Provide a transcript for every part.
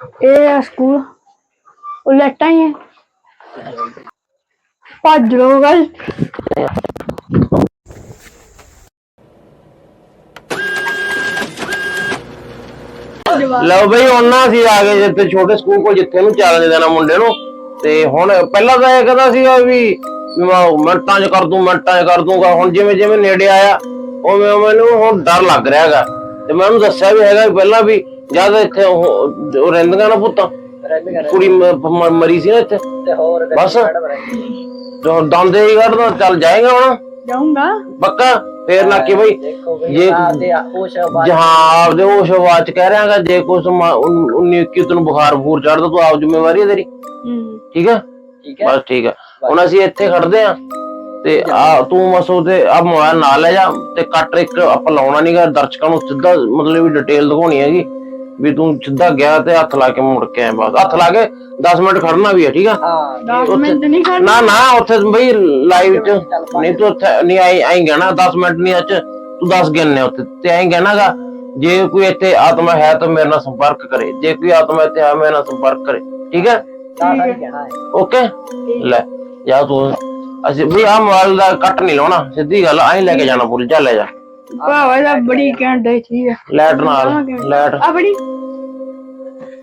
ਇਹ ਆ ਸਕੂਲ ਉਹ ਲੈਟਾਂ ਹੀ ਹੈ ਭੱਜ ਲੋ ਗਾਇਸ ਲਓ ਬਈ, ਉਹਨਾਂ ਸੀ ਆ ਗਏ ਜਿੱਥੇ, ਛੋਟੇ ਸਕੂਲ ਕੋਲ ਜਿੱਥੇ ਨੂੰ ਚੱਲਣ ਦੇਣਾ ਮੁੰਡੇ ਨੂੰ। ਤੇ ਹੁਣ ਪਹਿਲਾਂ ਤਾਂ ਇਹ ਕਹਿੰਦਾ ਸੀਗਾ ਵੀ ਵੀ ਮੈਂ ਮਿੰਟਾਂ 'ਚ ਕਰ ਦੂੰ, ਮਿੰਟਾਂ 'ਚ ਕਰ ਦੂੰਗਾ। ਹੁਣ ਜਿਵੇਂ ਜਿਵੇਂ ਨੇੜੇ ਆਇਆ, ਉਵੇਂ ਮੈਨੂੰ ਹੁਣ ਡਰ ਲੱਗ ਰਿਹਾ ਹੈਗਾ। ਤੇ ਮੈਂ ਉਹਨੂੰ ਦੱਸਿਆ ਵੀ ਹੈਗਾ ਪਹਿਲਾਂ ਵੀ ਜਦ ਇੱਥੇ ਉਹ ਉਹ ਰਹਿੰਦੀਆਂ ਨਾ ਪੁੱਤਾਂ। ਕੁੜੀ ਮ- ਮ- ਮਰੀ ਸੀ ਨਾ ਇੱਥੇ। ਤੇ ਹੋਰ ਬਸ। ਜੋ ਦੰਦੇ ਹੀ ਕੱਢਦਾ ਚੱਲ ਜਾਏਗਾ ਹੁਣ। ਜਾਊਂਗਾ। ਪੱਕਾ? ਫੇਰ ਨਾ ਕਿ ਬਈ ਦੇਖੋ ਜੇ ਆਪਦੇ ਉਹ ਸ਼ਾਬਾਸ਼। ਜਹਾਂ ਆਪਦੇ ਉਹ ਸ਼ਵਾਚ ਚ ਕਹਿ ਰਿਹਾਗਾ ਜੇ ਕੁਛ 19 21 ਤੈਨੂੰ ਬੁਖਾਰ ਬੂਰ ਚੜਦਾ ਤੂੰ ਆਪ ਜ਼ਿੰਮੇਵਾਰੀ ਹੈ ਤੇਰੀ। ਹੂੰ। ਠੀਕ ਹੈ ਠੀਕ ਹੈ। ਬਸ ਠੀਕ ਹੈ ਹੁਣ ਅਸੀਂ ਇੱਥੇ ਖੜਦੇ ਆ ਤੇ ਆ ਤੂੰ ਮਸੋ ਤੇ ਆ ਮੋਬਾਈਲ ਨਾਲ ਲੈ ਜਾ ਤੇ ਕੱਟ ਇੱਕ ਆਪਾਂ ਲਾਉਣਾ ਨਹੀਂਗਾ ਦਰਸ਼ਕਾਂ ਨੂੰ ਸਿੱਧਾ ਮਤਲਬ ਵੀ ਡਿਟੇਲ ਦਿਖਾਉਣੀ ਹੈਗੀ। ਵੀ ਤੂੰ ਸਿੱਧਾ ਗਿਆ ਤੇ ਹੱਥ ਲਾ ਕੇ ਮੁੜ ਕੇ ਆਇਆ ਬਸ। ਹੱਥ ਲਾ ਕੇ 10 ਮਿੰਟ ਖੜਨਾ ਵੀ ਹੈ ਠੀਕ ਆ? ਹਾਂ 10 ਮਿੰਟ ਨਹੀਂ ਕਰਨਾ ਨਾ ਨਾ ਉੱਥੇ ਬਈ ਲਾਈਵ ਚ ਨਹੀਂ ਤੂੰ ਉੱਥੇ ਨਹੀਂ ਆਈ ਆਈ ਕਹਿਣਾ 10 ਮਿੰਟ ਨਹੀਂ ਅੱਜ ਤੂੰ 10 ਗਿਣਨੇ ਉੱਥੇ। ਤੇ ਐਂ ਕਹਿਣਾਗਾ ਜੇ ਕੋਈ ਇੱਥੇ ਆਤਮਾ ਹੈ ਤਾਂ ਮੇਰੇ ਨਾਲ ਸੰਪਰਕ ਕਰੇ। ਜੇ ਕੋਈ ਆਤਮਾ ਇੱਥੇ ਹੈ ਮੇਰੇ ਨਾਲ ਸੰਪਰਕ ਕਰੇ। ਠੀਕ ਹੈ ਓਕੇ? ਲੈ ਜਾ ਤੂੰ। ਅਸੀਂ ਵੀ ਆ ਮੋਬਾਈਲ ਦਾ ਕੱਟ ਨਹੀਂ ਲਾਉਣਾ। ਸਿੱਧੀ ਗੱਲ ਆਈ ਲੈ ਕੇ ਜਾਣਾ ਪੁੱਲ ਜਾ ਲੈ ਜਾ। ਭਾਵਾ ਦਾ ਬੜੀ ਘੈਂਟ ਹੈ ਚੀਜ਼ ਹੈ ਲੈਟ ਨਾਲ ਲੈਟ ਆ ਬੜੀ।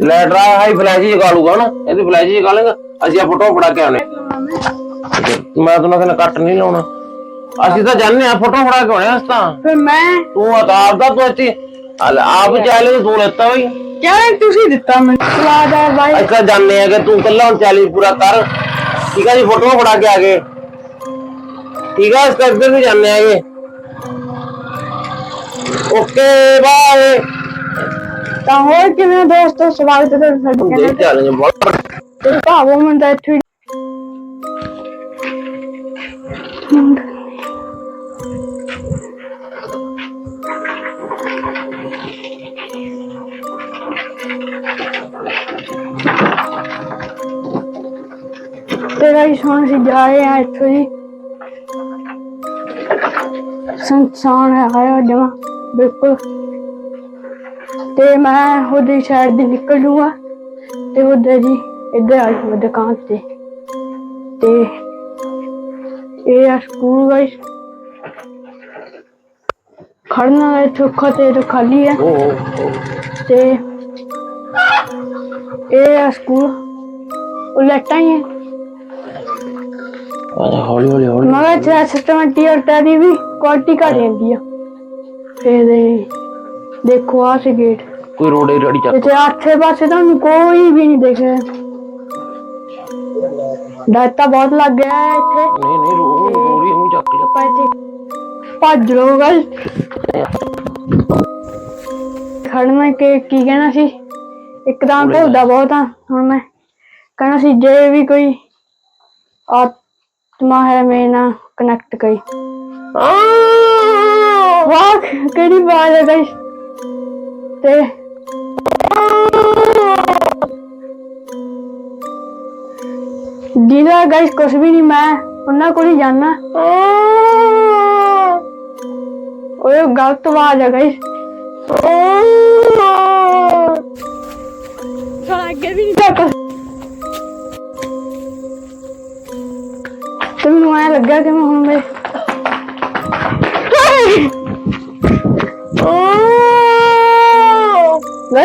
ਲੈਟ ਰਾ ਹਾਈ ਫਲੈਸ਼ ਜਗਾ ਲੂਗਾ ਨਾ। ਇਹਦੀ ਫਲੈਸ਼ ਜਗਾ ਲੇਗਾ। ਅਸੀਂ ਆ ਫੋਟੋ ਫੜਾ ਕੇ ਆਉਣੇ। ਮੈਂ। ਤੁਹਾਨੂੰ ਕਹਿੰਦਾ ਕੱਟ ਨਹੀਂ ਲਾਉਣਾ। ਅਸੀਂ ਤਾਂ ਜਾਣਦੇ ਆ ਫੋਟੋ ਫੜਾ ਕੇ ਆਉਣੇ ਆ ਤਾਂ ਫਿਰ ਮੈਂ? ਤੂੰ ਆਪ ਦਾ ਤੂੰ ਇੱਥੇ ਹਲ ਆਪ ਚਾਲੇ ਤੂੰ ਲੈਤਾ ਬਈ। ਕਿਹਾ ਤੁਸੀਂ ਦਿੱਤਾ ਮੈਨੂੰ? ਸਵਾਦ ਹੈ ਬਾਈ। ਅਸੀਂ ਤਾਂ ਜਾਣਦੇ ਆ ਕਿ ਤੂੰ ਕੱਲਾ ਹੁਣ ਚੈਲੰਜ ਪੂਰਾ ਕਰ। ਠੀਕ ਆ ਜੀ ਫੋਟੋ ਫੜਾ ਕੇ ਆ ਗਏ। ਠੀਕ ਆ ਇਸ ਕਰਕੇ ਵੀ ਜਾਣਦੇ ਆਗੇ ਓਕੇ ਬਾਏ। ਤਾਂ ਹੋਰ ਕਿਵੇਂ ਦੋਸਤੋ? ਸਵਾਗਤ ਹੈ ਸਾਡੇ ਦੇ ਚੈਨਲ ਚੈਲੰਜ ਬਹੁਤ ਤੇ ਭਾਵੋ ਮੁੰਡਾ ਇੱਥੇ। ਤੇਰਾ ਹੀ ਸੋਹਣ ਸੀ ਜਾ ਰਹੇ ਆ ਇੱਥੋਂ ਜੀ ਸੰਸਾਨ ਹੈ ਆਇਆ ਜਮਾ। ਬਿਲਕੁਲ ਤੇ ਮੈਂ ਉਹਦੀ ਸਾਈਡ ਦੀ ਨਿਕਲ ਜੂਗਾ ਤੇ ਉਧਰ ਜੀ ਇੱਧਰ ਆ ਜਾਊਗਾ ਦੁਕਾਨ ਤੇ ਤੇ ਇਹ ਆ ਸਕੂਲ ਗਾਇਸ ਖੜਨਾ ਹੈ ਚੁੱਕਾ ਤੇ ਇਹ ਖਾਲੀ ਹੈ ਓ ਤੇ ਇਹ ਆ ਸਕੂਲ ਉਹ ਲੈਟਾਂ ਹੀ ਹੈ ਆ ਹੌਲੀ ਹੌਲੀ ਹੌਲੀ ਮਗਰ ਜਿਹੜਾ ਸਿਸਟਮ ਟੀਅਰ ਦੀ ਵੀ ਕੁਆਲਿਟੀ ਘੱਟ ਜਾਂਦੀ ਆ ਤੇ ਦੇ- ਦੇਖੋ ਆ ਸੀ ਗੇਟ ਕੋਈ ਰੋੜੇ ਰੜੀ ਚੱਕ। ਤੇ ਆਸੇ ਪਾਸੇ ਤੁਹਾਨੂੰ ਕੋਈ ਵੀ ਨਹੀਂ ਦਿਖਿਆ। ਡਾਟਾ ਬਹੁਤ ਲੱਗ ਗਿਆ ਹੈ ਇੱਥੇ। ਨਹੀਂ ਨਹੀਂ ਰੋ ਰੋੜੀ ਨੂੰ ਚੱਕ ਲਿਆ। ਆਪਾਂ ਇੱਥੇ ਭੱਜ ਲੋ ਗਾਇਸ ਖੜਨਾ ਕਿ ਕੀ ਕਹਿਣਾ ਸੀ? ਇੱਕਦਮ ਭੁੱਲਦਾ ਬਹੁਤ ਆ ਹੁਣ ਮੈਂ ਕਹਿਣਾ ਸੀ ਜੇ ਵੀ ਕੋਈ ਆਤਮਾ ਹੈ ਮੇਰੇ ਨਾਲ ਕਨੈਕਟ ਕਰੀ। ਵਾਹ ਕਿਹੜੀ ਬਾਤ ਹੈ ਗਾਇਸ ਤੇ ਜਿਹਦਾ ਗਾਇਸ ਕੁਝ ਵੀ ਨਹੀਂ ਮੈਂ ਉਹਨਾਂ ਕੋਲ ਹੀ ਜਾਣਾ ਓਏ ਗਲਤ ਆਵਾਜ਼ ਹੈ ਗਾਇਸ ਸਾਲਾ ਅੱਗੇ ਵੀ ਨਹੀਂ ਤੱਕ ਤੇ ਮੈਨੂੰ ਐ ਲੱਗਾ ਕਿ ਮੈਂ ਹੁਣ ਮੈਂ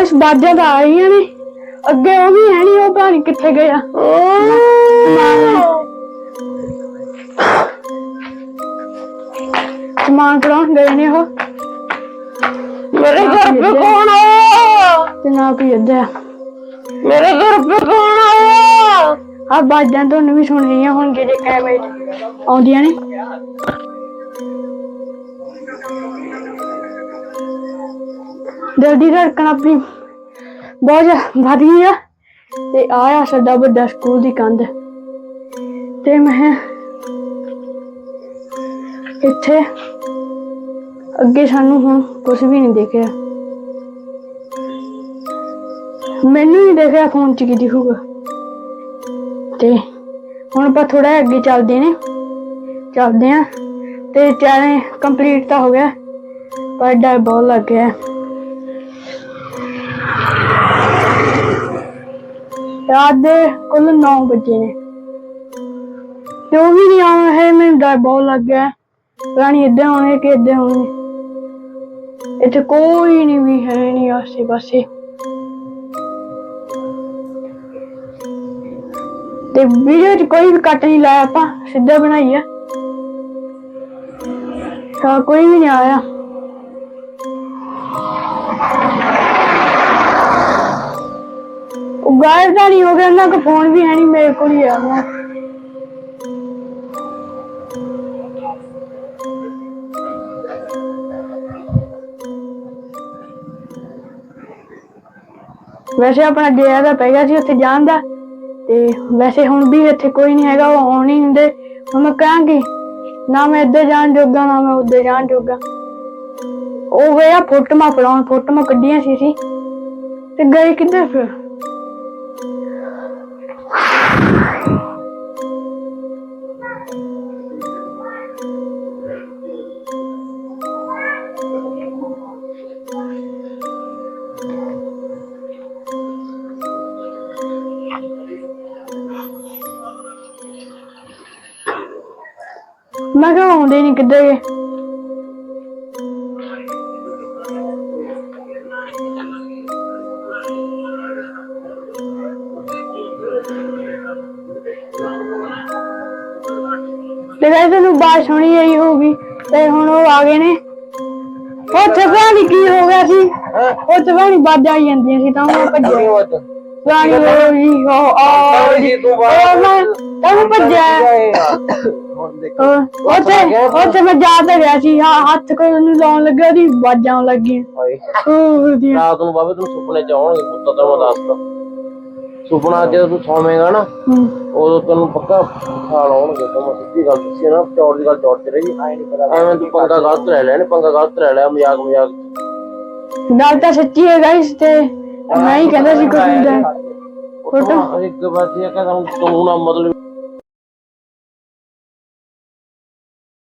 ਬਸ ਬਾਜਾਂ ਤਾਂ ਆ ਨੇ। ਅੱਗੇ ਉਹ ਵੀ ਹੈ ਨਹੀਂ ਉਹ ਪਤਾ ਕਿੱਥੇ ਗਿਆ। ਸਮਾਨ ਕਰਾਉਣ ਗਏ ਨੇ ਉਹ। ਮੇਰੇ ਘਰ ਪੇ ਕੌਣ ਆਇਆ ਤੇ ਨਾ ਕੋਈ ਅੱਧਾ ਮੇਰੇ ਘਰ ਪੇ ਕੌਣ ਆਇਆ ਆ ਬਾਜਾਂ ਤੁਹਾਨੂੰ ਵੀ ਸੁਣਨੀਆਂ ਰਹੀਆਂ ਹੋਣਗੇ ਜੇ ਕੈਮਰੇ ਆਉਂਦੀਆਂ ਨੇ। ਜਲਦੀ ਧੜਕਣ ਆਪਣੀ। ਬਹੁਤ ਜ਼ਿਆਦਾ ਵੱਧ ਗਈ ਆ। ਤੇ ਆਇਆ ਸਾਡਾ ਵੱਡਾ ਸਕੂਲ ਦੀ ਕੰਧ। ਤੇ ਮੈਂ ਇੱਥੇ ਅੱਗੇ ਸਾਨੂੰ ਹੁਣ ਕੁਝ ਵੀ ਨਹੀਂ ਦਿਖਿਆ। ਮੈਨੂੰ ਨਹੀਂ ਦਿਖਿਆ ਫੋਨ 'ਚ ਕੀ ਦਿਖੂਗਾ ਤੇ ਹੁਣ ਆਪਾਂ ਥੋੜਾ ਅੱਗੇ ਚੱਲਦੇ ਨੇ। ਚੱਲਦੇ ਆ ਤੇ ਚੈਲੰਜ ਕੰਪਲੀਟ ਤਾਂ ਹੋ ਗਿਆ, ਪਰ ਡਰ ਬਹੁਤ ਲੱਗ ਗਿਆ। ਰਾਤ ਦੇ ਕੁੱਲ 9 ਵਜੇ। ਨੇ ਤੇ ਵੀ ਨਹੀਂ ਆਉਣਾ ਹੈ, ਮੈਨੂੰ ਡਰ ਬਹੁਤ ਲੱਗ ਗਿਆ ਪਤਾ ਨਹੀਂ ਇੱਦਾਂ ਹੋਣੇ ਕਿ ਇੱਦਾਂ ਹੋਣੇ। ਇੱਥੇ ਕੋਈ ਨਹੀਂ ਵੀ ਹੈ ਨਹੀਂ ਆਸੇ ਪਾਸੇ ਤੇ ਵੀਡੀਓ 'ਚ ਕੋਈ ਵੀ ਕੱਟ ਨਹੀਂ ਲਾਇਆ ਆਪਾਂ, ਸਿੱਧਾ ਬਣਾਈ ਆ ਤਾਂ ਕੋਈ ਵੀ ਨਹੀਂ ਆਇਆ। ਗਾਇਬ ਤਾਂ ਨਹੀਂ ਹੋ ਗਿਆ ਉਹਨਾਂ ਕੋਲ ਫੋਨ ਵੀ ਹੈ ਨਹੀਂ, ਮੇਰੇ ਕੋਲ ਹੀ ਆ ਉਹ ਵੈਸੇ ਆਪਣਾ ਗਿਆ ਦਾ ਪੈ ਗਿਆ ਸੀ ਉੱਥੇ ਜਾਣ ਦਾ, ਤੇ ਵੈਸੇ ਹੁਣ ਵੀ ਇੱਥੇ ਕੋਈ ਨਹੀਂ ਹੈਗਾ, ਉਹ ਆਉਣ ਹੀ ਹੁੰਦੇ ਹੁਣ ਮੈਂ ਕਹਾਂਗੀ ਨਾ ਮੈਂ ਇੱਧਰ ਜਾਣ ਜੋਗਾ, ਨਾ ਮੈਂ ਉੱਧਰ ਜਾਣ ਜੋਗਾ। ਉਹ ਗਿਆ ਫੋਟੋਆਂ ਫੜਾਉਣ, ਫੋਟੋਆਂ ਕੱਢੀਆਂ ਸੀ ਸੀ ਤੇ ਗਏ ਕਿੱਧਰ ਫਿਰ? ਮੈਂ ਕਿਹਾ ਆਉਂਦੇ ਨਹੀਂ ਕਿੱਧਰ ਗਏ? ਤੇ ਵੈਸੇ ਤੈਨੂੰ ਬਾਤ ਸੁਣੀ ਆਈ ਹੋਊਗੀ ਤੇ ਹੁਣ ਉਹ ਆ ਗਏ ਨੇ। ਉੱਥੇ ਪਤਾ ਨੀ ਕੀ ਹੋ ਗਿਆ ਸੀ। ਉੱਥੇ ਪਤਾ ਨੀ ਬਾਜਾਂ ਆਈ ਜਾਂਦੀਆਂ ਸੀ ਤਾਂ ਉਹ ਭੱਜਿਆ ਰਾਣੀ ਭੱਜਿਆ। ਉੱਥੇ ਉੱਥੇ ਮੈਂ ਜਾ ਤਾਂ ਗਿਆ ਸੀ। ਹਾਂ ਹੱਥ ਲਾਉਣ ਲੱਗਾ ਬਾਜਾਂ ਰਾਤ ਨੂੰ ਬਾਬੇ ਤੈਨੂੰ ਸੁਪਨੇ ਚ ਆਉਣਗੇ ਪੁੱਤ ਤੈਨੂੰ ਮੈਂ ਦੱਸਦਾ ਸੁਪਨਾ ਜਦੋਂ ਤੂੰ ਸੌਵੇਂਗਾ ਨਾ ਹੂੰ। ਉਦੋਂ ਤੈਨੂੰ ਪੱਕਾ ਖਿਆਲ ਆਉਣਗੇ ਤਾਂ ਮੈਂ ਸਿੱਧੀ ਗੱਲ ਦੱਸੀ ਨਾ ਚੌੜ ਦੀ ਗੱਲ ਚੌੜ ਚ ਰਹੀ। ਆਏ ਨਹੀਂ ਪਤਾ ਐਵੇਂ ਤੂੰ ਪੰਗਾ ਗਲਤ ਲੈ ਲੈਣੇ ਪੰਗਾ ਗਲਤ ਲੈ ਲਿਆ ਮਜ਼ਾਕ ਮਜ਼ਾਕ ਗੱਲ ਤਾਂ ਸੱਚੀ ਹੈ ਗਾਇਸ ਤੇ। ਮੈਂ ਹੀ ਕਹਿੰਦਾ ਸੀ ਕੁਝ ਹੁੰਦਾ ਫੋਟੋ। ਇੱਕ ਵਾਰ ਜੇ ਕਹਿੰਦਾ ਤੂੰ ਨਾ ਮਤਲਬ